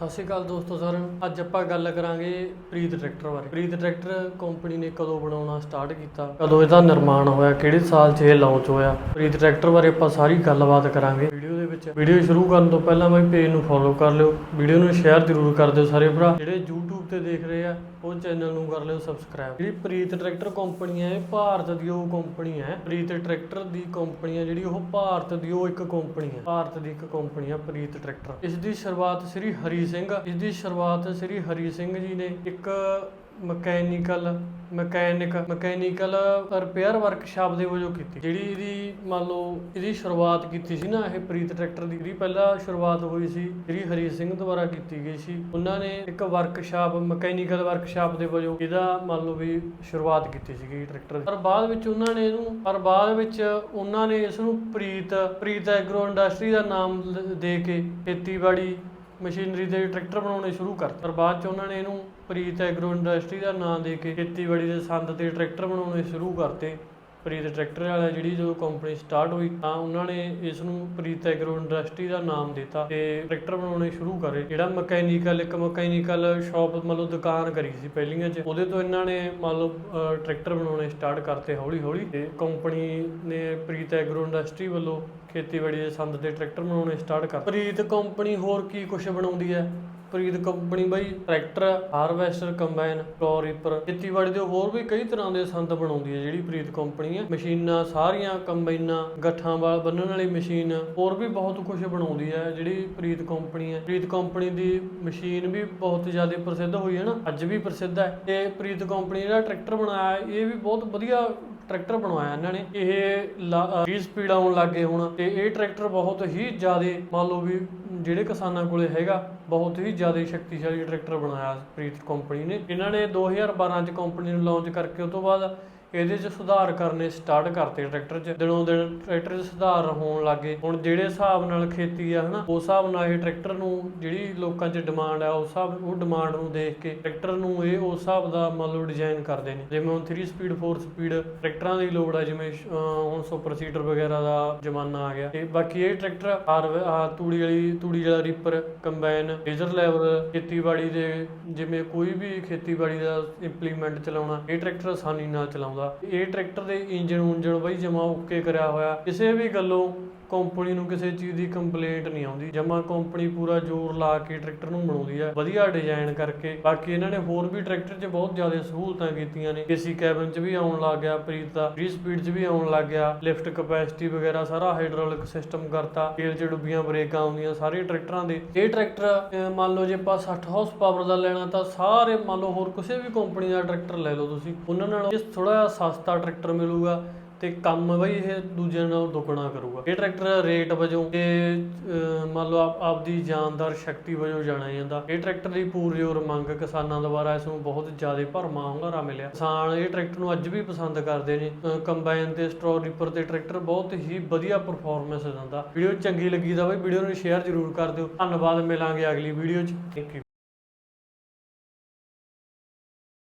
ਸਤਿ ਸ਼੍ਰੀ ਅਕਾਲ ਦੋਸਤੋ ਸਾਰਿਆਂ ਨੂੰ। ਅੱਜ ਆਪਾਂ ਗੱਲ ਕਰਾਂਗੇ ਪ੍ਰੀਤ ਟਰੈਕਟਰ ਬਾਰੇ। ਪ੍ਰੀਤ ਟਰੈਕਟਰ ਕੰਪਨੀ ਨੇ ਕਦੋਂ ਬਣਾਉਣਾ ਸਟਾਰਟ ਕੀਤਾ? ਕਦੋਂ ਇਹਦਾ ਨਿਰਮਾਣ ਹੋਇਆ? ਕਿਹੜੇ ਸਾਲ 'ਚ ਇਹ ਲਾਂਚ ਹੋਇਆ? ਪ੍ਰੀਤ ਟਰੈਕਟਰ ਬਾਰੇ ਆਪਾਂ ਸਾਰੀ ਗੱਲਬਾਤ ਕਰਾਂਗੇ। ਵੀਡੀਓ ਦੇ ਵਿੱਚ ਵੀਡੀਓ ਸ਼ੁਰੂ ਕਰਨ ਤੋਂ ਪਹਿਲਾਂ ਮੈਂ ਪੇਜ ਨੂੰ ਫੋਲੋ ਕਰ ਲਿਓ। ਵੀਡੀਓ ਨੂੰ ਸ਼ੇਅਰ ਜ਼ਰੂਰ ਕਰ ਦਿਓ ਸਾਰੇ ਭਰਾ। ਜਿਹੜੇ YouTube ਤੇ ਦੇਖ ਰਹੇ ਆ, ਉਹ ਚੈਨਲ ਨੂੰ ਕਰ ਲਿਓ ਸਬਸਕ੍ਰਾਈਬ ਜਿਹੜੀ ਪ੍ਰੀਤ ਟਰੈਕਟਰ ਕੰਪਨੀ ਹੈ, ਇਹ ਭਾਰਤ ਦੀ ਉਹ ਕੰਪਨੀ ਹੈ। ਪ੍ਰੀਤ ਟਰੈਕਟਰ ਦੀ ਕੰਪਨੀ ਹੈ, ਜਿਹੜੀ ਉਹ ਭਾਰਤ ਦੀ ਉਹ ਇੱਕ ਕੰਪਨੀ ਹੈ। ਭਾਰਤ ਦੀ ਇੱਕ ਕੰਪਨੀ ਹੈ ਪ੍ਰੀਤ ਟਰੈਕਟਰ ਇਸ ਦੀ ਸ਼ੁਰੂਆਤ ਸ੍ਰੀ ਹਰੀ ਸਿੰਘ, ਇਸ ਦੀ ਸ਼ੁਰੂਆਤ ਸ੍ਰੀ ਹਰੀ ਸਿੰਘ ਜੀ ਨੇ ਇੱਕ mechanical, mechanic, mechanical repair workshop ਦੇ ਵਜੋਂ ਕੀਤੀ। ਜਿਹੜੀ ਇਹਦੀ ਮੰਨ ਲਓ ਇਹਦੀ ਸ਼ੁਰੂਆਤ ਕੀਤੀ ਸੀ ਨਾ, ਇਹ ਪ੍ਰੀਤ ਟਰੈਕਟਰ ਦੀ। ਜਿਹੜੀ ਪਹਿਲਾਂ ਸ਼ੁਰੂਆਤ ਹੋਈ ਸੀ ਸ੍ਰੀ ਹਰੀ ਸਿੰਘ ਦੁਆਰਾ ਕੀਤੀ ਗਈ ਸੀ, ਉਹਨਾਂ ਨੇ ਇੱਕ ਵਰਕਸ਼ਾਪ ਮਕੈਨੀਕਲ ਵਰਕਸ਼ਾਪ ਦੇ ਵਜੋਂ ਇਹਦਾ ਮੰਨ ਲਓ ਵੀ ਸ਼ੁਰੂਆਤ ਕੀਤੀ ਸੀਗੀ ਟਰੈਕਟਰ ਦੀ। ਪਰ ਬਾਅਦ ਵਿੱਚ ਉਹਨਾਂ ਨੇ ਇਹਨੂੰ, ਪਰ ਬਾਅਦ ਵਿੱਚ ਉਹਨਾਂ ਨੇ ਇਸ ਨੂੰ ਪ੍ਰੀਤ ਪ੍ਰੀਤ ਐਗਰੋ ਇੰਡਸਟਰੀ ਦਾ ਨਾਮ ਦੇ ਕੇ ਖੇਤੀਬਾੜੀ ਮਸ਼ੀਨਰੀ ਦੇ ਟਰੈਕਟਰ ਬਣਾਉਣੇ ਸ਼ੁਰੂ ਕਰਤੇ। ਪਰ ਬਾਅਦ ਚ ਉਹਨਾਂ ਨੇ ਇਹਨੂੰ ਪ੍ਰੀਤ ਐਗਰੋ ਇੰਡਸਟਰੀ ਦਾ ਨਾਮ ਦੇ ਕੇ ਖੇਤੀਬਾੜੀ ਦੇ ਸੰਦ ਤੇ ਟਰੈਕਟਰ ਬਣਾਉਣੇ ਸ਼ੁਰੂ ਕਰਤੇ। ਪ੍ਰੀਤ ਟਰੈਕਟਰ ਵਾਲਾ ਜਿਹੜੀ ਜਦੋਂ ਕੰਪਨੀ ਸਟਾਰਟ ਹੋਈ, ਤਾਂ ਉਹਨਾਂ ਨੇ ਇਸ ਨੂੰ ਪ੍ਰੀਤ ਐਗਰੋ ਇੰਡਸਟਰੀ ਦਾ ਨਾਮ ਦਿੱਤਾ ਤੇ ਟਰੈਕਟਰ ਬਣਾਉਣੇ ਸ਼ੁਰੂ ਕਰੇ। ਜਿਹੜਾ ਮਕੈਨੀਕਲ, ਇੱਕ ਮਕੈਨੀਕਲ ਸ਼ਾਪ ਮਤਲਬ ਦੁਕਾਨ ਕਰੀ ਸੀ ਪਹਿਲੀਆਂ 'ਚ, ਉਹਦੇ ਤੋਂ ਇਹਨਾਂ ਨੇ ਮਤਲਬ ਟਰੈਕਟਰ ਬਣਾਉਣੇ ਸਟਾਰਟ ਕਰਤੇ ਹੌਲੀ ਹੌਲੀ ਤੇ ਕੰਪਨੀ ਨੇ ਪ੍ਰੀਤ ਐਗਰੋ ਇੰਡਸਟਰੀ ਵੱਲੋਂ ਖੇਤੀਬਾੜੀ ਦੇ ਸੰਦ ਦੇ ਟਰੈਕਟਰ ਬਣਾਉਣੇ ਸਟਾਰਟ ਕਰ ਪ੍ਰੀਤ ਕੰਪਨੀ ਹੋਰ ਕੀ ਕੁਝ ਬਣਾਉਂਦੀ ਹੈ? ਪ੍ਰੀਤ ਕੰਪਨੀ ਬਾਈ, tractor, harvester, combine floor reaper, ਖੇਤੀਬਾੜੀ ਦੇ ਹੋਰ ਵੀ ਕਈ ਤਰ੍ਹਾਂ ਦੇ ਸੰਦ ਬਣਾਉਂਦੀ ਹੈ ਜਿਹੜੀ ਪ੍ਰੀਤ ਕੰਪਨੀ ਹੈ। ਮਸ਼ੀਨਾਂ, ਸਾਰੀਆਂ ਕੰਬਾਈਨਾਂ, ਗੱਠਾਂ ਵਾਲ ਬੰਨਣ ਵਾਲੀ ਮਸ਼ੀਨ, ਹੋਰ ਵੀ ਬਹੁਤ ਕੁਝ ਬਣਾਉਂਦੀ ਹੈ ਜਿਹੜੀ ਪ੍ਰੀਤ ਕੰਪਨੀ ਹੈ। ਪ੍ਰੀਤ ਕੰਪਨੀ ਦੀ ਮਸ਼ੀਨ ਵੀ ਬਹੁਤ ਜ਼ਿਆਦਾ ਪ੍ਰਸਿੱਧ ਹੋਈ ਹੈ ਨਾ, ਅੱਜ ਵੀ ਪ੍ਰਸਿੱਧ ਹੈ। ਤੇ ਪ੍ਰੀਤ ਕੰਪਨੀ ਜਿਹੜਾ ਟਰੈਕਟਰ ਬਣਾਇਆ, ਇਹ ਵੀ ਬਹੁਤ ਵਧੀਆ ਟਰੈਕਟਰ ਬਣਵਾਇਆ ਇਹਨਾਂ ਨੇ। ਇਹ 20 ਸਪੀਡ ਆਉਣ ਲੱਗੇ ਹੁਣ ਤੇ ਇਹ ਟਰੈਕਟਰ ਬਹੁਤ ਹੀ ਜ਼ਿਆਦਾ ਮੰਨ ਲਓ ਵੀ ਜਿਹੜੇ ਕਿਸਾਨਾਂ ਕੋਲੇ ਹੈਗਾ, ਬਹੁਤ ਹੀ ਜ਼ਿਆਦਾ ਸ਼ਕਤੀਸ਼ਾਲੀ ਟਰੈਕਟਰ ਬਣਾਇਆ ਪ੍ਰੀਤ ਕੰਪਨੀ ਨੇ। ਇਹਨਾਂ ਨੇ 2012 ਚ ਕੰਪਨੀ ਨੂੰ ਲਾਂਚ ਕਰਕੇ ਉਸ ਤੋਂ ਬਾਅਦ ਇਹਦੇ 'ਚ ਸੁਧਾਰ ਕਰਨੇ ਸਟਾਰਟ ਕਰਤੇ ਟਰੈਕਟਰ 'ਚ। ਦਿਨੋਂ ਦਿਨ ਟਰੈਕਟਰ 'ਚ ਸੁਧਾਰ ਹੋਣ ਲੱਗੇ। ਹੁਣ ਜਿਹੜੇ ਹਿਸਾਬ ਨਾਲ ਖੇਤੀ ਆ, ਹਨਾ, ਉਸ ਹਿਸਾਬ ਨਾਲ ਇਹ ਟਰੈਕਟਰ ਨੂੰ ਜਿਹੜੀ ਲੋਕਾਂ 'ਚ ਡਿਮਾਂਡ ਆ, ਉਸ ਹਿਸਾਬ, ਉਹ ਡਿਮਾਂਡ ਨੂੰ ਦੇਖ ਕੇ ਟਰੈਕਟਰ ਨੂੰ ਇਹ ਉਸ ਹਿਸਾਬ ਦਾ ਮਤਲਬ ਲਓ ਡਿਜ਼ਾਈਨ ਕਰਦੇ ਨੇ। ਜਿਵੇਂ ਹੁਣ 3 ਸਪੀਡ 4 ਸਪੀਡ ਟਰੈਕਟਰਾਂ ਦੀ ਲੋੜ ਆ, ਜਿਵੇਂ ਹੁਣ ਸੁਪਰ ਸੀਡਰ ਵਗੈਰਾ ਦਾ ਜ਼ਮਾਨਾ ਆ ਗਿਆ। ਤੇ ਬਾਕੀ ਇਹ ਟਰੈਕਟਰ ਹਾਰ ਤੂੜੀ ਵਾਲੀ, ਤੂੜੀ ਵਾਲਾ ਰੀਪਰ ਕੰਬਾਈਨ ਲੇਜ਼ਰ ਲੈਵਲ ਖੇਤੀਬਾੜੀ ਦੇ, ਜਿਵੇਂ ਕੋਈ ਵੀ ਖੇਤੀਬਾੜੀ ਦਾ ਇੰਪਲੀਮੈਂਟ ਚਲਾਉਣਾ, ਇਹ ਟਰੈਕਟਰ ਆਸਾਨੀ ਨਾਲ ਚਲਾਉਂਦਾ ਇਹ ਟਰੈਕਟਰ ਦੇ ਇੰਜਨ ਉਂਜਨ ਬਈ ਜਮਾ ਓਕੇ ਕਰਿਆ ਹੋਇਆ। ਕਿਸੇ ਵੀ ਗੱਲੋਂ ਕੰਪਨੀ ਨੂੰ ਕਿਸੇ ਚੀਜ਼ ਦੀ ਕੰਪਲੇਂਟ ਨਹੀਂ ਆਉਂਦੀ। ਜਮਾ ਕੰਪਨੀ ਪੂਰਾ ਜ਼ੋਰ ਲਾ ਕੇ ਟਰੈਕਟਰ ਨੂੰ ਬਣਾਉਂਦੀ ਹੈ ਵਧੀਆ ਡਿਜ਼ਾਈਨ ਕਰਕੇ। ਬਾਕੀ ਇਹਨਾਂ ਨੇ ਹੋਰ ਵੀ ਟਰੈਕਟਰ 'ਚ ਬਹੁਤ ਜ਼ਿਆਦਾ ਸਹੂਲਤਾਂ ਕੀਤੀਆਂ ਨੇ। ਏਸੀ ਕੈਬਨ 'ਚ ਵੀ ਆਉਣ ਲੱਗ ਗਿਆ ਪ੍ਰੀਤ ਦਾ। 3 ਸਪੀਡ 'ਚ ਵੀ ਆਉਣ ਲੱਗ ਗਿਆ। ਲਿਫਟ ਕਪੈਸਿਟੀ ਵਗੈਰਾ ਸਾਰਾ ਹਾਈਡ੍ਰੋਲਿਕ ਸਿਸਟਮ ਕਰਤਾ। ਤੇਲ 'ਚ ਡੁੱਬੀਆਂ ਬ੍ਰੇਕਾਂ ਆਉਂਦੀਆਂ ਸਾਰੇ ਟਰੈਕਟਰਾਂ ਦੇ। ਇਹ ਟਰੈਕਟਰ ਮੰਨ ਲਓ ਜੇ ਆਪਾਂ 60 ਹਾਰਸ ਪਾਵਰ ਦਾ ਲੈਣਾ ਤਾਂ ਸਾਰੇ ਮੰਨ ਲਓ ਹੋਰ ਕਿਸੇ ਵੀ ਕੰਪਨੀ ਦਾ ਟਰੈਕਟਰ ਲੈ ਲਓ ਤੁਸੀਂ। ਉਹਨਾਂ ਨਾਲੋਂ ਥੋੜਾ ਜਿਹਾ ਸਸਤਾ ਟਰੈਕਟਰ ਮਿਲੂਗਾ। ਤੇ ਕੰਮ ਬਈ ਇਹ ਦੂਜਿਆਂ ਨਾਲੋਂ ਦੁੱਗਣਾ ਕਰੂਗਾ। ਇਹ ਟਰੈਕਟਰ ਰੇਟ ਵਜੋਂ ਤੇ ਮੰਨ ਲਓ ਆਪ ਆਪਦੀ ਜਾਨਦਾਰ ਸ਼ਕਤੀ ਵਜੋਂ ਜਾਣਿਆ ਜਾਂਦਾ। ਇਹ ਟਰੈਕਟਰ ਦੀ ਪੂਰੀ ਔਰ ਮੰਗ ਕਿਸਾਨਾਂ ਦੁਆਰਾ ਇਸ ਨੂੰ ਬਹੁਤ ਜ਼ਿਆਦਾ ਭਰਮਾ ਹੁੰਗਾਰਾ ਮਿਲਿਆ। ਕਿਸਾਨ ਇਹ ਟਰੈਕਟਰ ਨੂੰ ਅੱਜ ਵੀ ਪਸੰਦ ਕਰਦੇ ਨੇ। ਅਹ, ਕੰਬਾਈਨ ਤੇ ਸਟ੍ਰੋ ਰੀਪਰ ਤੇ ਟਰੈਕਟਰ ਬਹੁਤ ਹੀ ਵਧੀਆ ਪਰਫਾਰਮੈਂਸ ਦਿੰਦਾ। ਵੀਡੀਓ ਚੰਗੀ ਲੱਗੀ ਤਾਂ ਬਈ ਵੀਡੀਓ ਨੂੰ ਸ਼ੇਅਰ ਜ਼ਰੂਰ ਕਰ ਦਿਓ। ਧੰਨਵਾਦ ਮਿਲਾਂਗੇ ਅਗਲੀ ਵੀਡੀਓ 'ਚ। Thank you